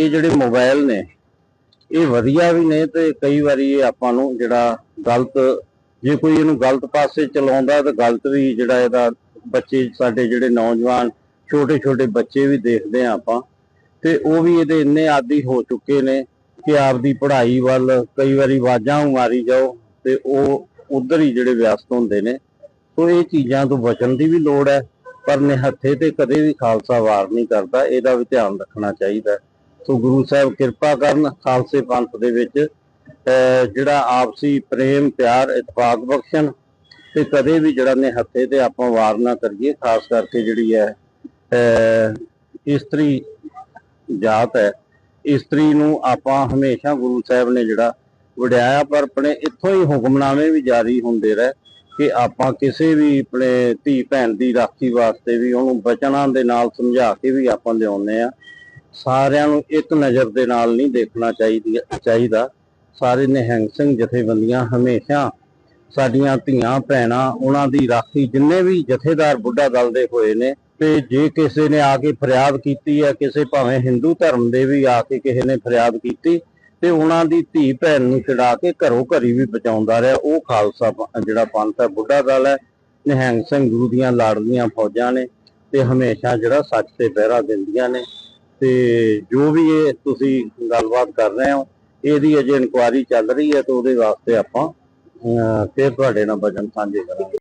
ਇਹ ਜਿਹੜੇ ਮੋਬਾਈਲ ਨੇ, ਇਹ ਵਧੀਆ ਵੀ ਨੇ ਤੇ ਕਈ ਵਾਰੀ ਇਹ ਆਪਾਂ ਨੂੰ ਜਿਹੜਾ ਗਲਤ, ਜੇ ਕੋਈ ਇਹਨੂੰ ਗਲਤ ਪਾਸੇ ਚਲਾਉਂਦਾ ਤਾਂ ਗਲਤ ਵੀ ਜਿਹੜਾ ਇਹਦਾ ਬੱਚੇ, ਸਾਡੇ ਜਿਹੜੇ ਨੌਜਵਾਨ ਛੋਟੇ ਛੋਟੇ ਬੱਚੇ ਵੀ ਦੇਖਦੇ ਆ ਆਪਾਂ ਤੇ ਉਹ ਵੀ ਇਹਦੇ ਇੰਨੇ ਆਦੀ ਹੋ ਚੁੱਕੇ ਨੇ ਕਿ ਆਪਦੀ ਪੜ੍ਹਾਈ ਵੱਲ ਕਈ ਵਾਰੀ ਆਵਾਜ਼ਾਂ ਮਾਰੀ ਜਾਓ ਤੇ ਉਹ ਉਧਰ ਹੀ ਜਿਹੜੇ ਵਿਅਸਤ ਹੁੰਦੇ ਨੇ। ਸੋ ਇਹ ਚੀਜ਼ਾਂ ਤੋਂ ਬਚਣ ਦੀ ਵੀ ਲੋੜ ਹੈ, ਪਰ ਨਿਹੱਥੇ ਤੇ ਕਦੇ ਵੀ ਖਾਲਸਾ ਵਾਰ ਨਹੀਂ ਕਰਦਾ, ਇਹਦਾ ਵੀ ਧਿਆਨ ਰੱਖਣਾ ਚਾਹੀਦਾ। ਸੋ ਗੁਰੂ ਸਾਹਿਬ ਕਿਰਪਾ ਕਰਨ ਖਾਲਸੇ ਪੰਥ ਦੇ ਵਿੱਚ, ਅਹ, ਜਿਹੜਾ ਆਪਸੀ ਪ੍ਰੇਮ, ਪਿਆਰ, ਇਤਫਾਕ ਬਖਸ਼ਣ ਤੇ ਕਦੇ ਵੀ ਜਿਹੜਾ ਨਿਹੱਥੇ ਤੇ ਆਪਾਂ ਵਾਰ ਨਾ ਕਰੀਏ, ਖਾਸ ਕਰਕੇ ਜਿਹੜੀ ਹੈ, ਅਹ, ਇਸਤਰੀ ਜਾਤ ਹੈ। ਇਸਤਰੀ ਨੂੰ ਆਪਾਂ ਹਮੇਸ਼ਾ ਗੁਰੂ ਸਾਹਿਬ ਨੇ ਜਿਹੜਾ ਵਡਿਆਇਆ, ਪਰ ਆਪਣੇ ਇੱਥੋਂ ਹੀ ਹੁਕਮਨਾਮੇ ਵੀ ਜਾਰੀ ਹੁੰਦੇ ਰਹੇ ਕਿ ਆਪਾਂ ਕਿਸੇ ਵੀ ਆਪਣੇ ਧੀ ਭੈਣ ਦੀ ਰਾਖੀ ਵਾਸਤੇ ਵੀ ਉਹਨੂੰ ਬਚਨਾਂ ਦੇ ਨਾਲ ਸਮਝਾ ਕੇ ਵੀ ਆਪਾਂ ਲਿਆਉਂਦੇ ਆ ਸਾਰਿਆਂ ਨੂੰ ਇੱਕ ਨਜ਼ਰ ਦੇ ਨਾਲ ਨਹੀਂ ਦੇਖਣਾ ਚਾਹੀਦੀ, ਚਾਹੀਦਾ। ਸਾਰੇ ਨਿਹੰਗ ਸਿੰਘ ਜਥੇਬੰਦੀਆਂ ਹਮੇਸ਼ਾ ਸਾਡੀਆਂ ਧੀਆਂ, ਭੈਣਾਂ, ਉਹਨਾਂ ਦੀ ਰਾਖੀ ਜਿੰਨੇ ਵੀ ਜਥੇਦਾਰ ਬੁੱਢਾ ਦਲ ਦੇ ਹੋਏ ਨੇ, ਤੇ ਜੇ ਕਿਸੇ ਨੇ ਆ ਕੇ ਫਰਿਆਦ ਕੀਤੀ ਹੈ, ਕਿਸੇ ਭਾਵੇਂ ਹਿੰਦੂ ਧਰਮ ਦੇ ਵੀ ਆ ਕੇ ਕਿਸੇ ਨੇ ਫਰਿਆਦ ਕੀਤੀ, ਤੇ ਉਹਨਾਂ ਦੀ ਧੀ, ਭੈਣ ਨੂੰ ਛਡਾ ਕੇ ਘਰੋਂ ਘਰੀ ਵੀ ਬਚਾਉਂਦਾ ਰਿਹਾ। ਉਹ ਖਾਲਸਾ ਜਿਹੜਾ ਪੰਥ ਹੈ, ਬੁੱਢਾ ਦਲ ਹੈ, ਨਿਹੰਗ ਸਿੰਘ ਗੁਰੂ ਦੀਆਂ ਲਾੜਦੀਆਂ ਫੌਜਾਂ ਨੇ, ਤੇ ਹਮੇਸ਼ਾ ਜਿਹੜਾ ਸੱਚ ਤੇ ਪਹਿਰਾ ਦਿੰਦੀਆਂ ਨੇ। ਤੇ ਜੋ ਵੀ ਇਹ ਤੁਸੀਂ ਗੱਲਬਾਤ ਕਰ ਰਹੇ ਹੋ ਇਹਦੀ ਅਜੇ ਇਨਕੁਆਇਰੀ ਚੱਲ ਰਹੀ ਹੈ ਤੇ ਉਹਦੇ ਵਾਸਤੇ ਆਪਾਂ ਅਹ, ਫਿਰ ਤੁਹਾਡੇ ਨਾਲ ਵਚਨ ਸਾਂਝੇ ਕਰਾਂਗੇ।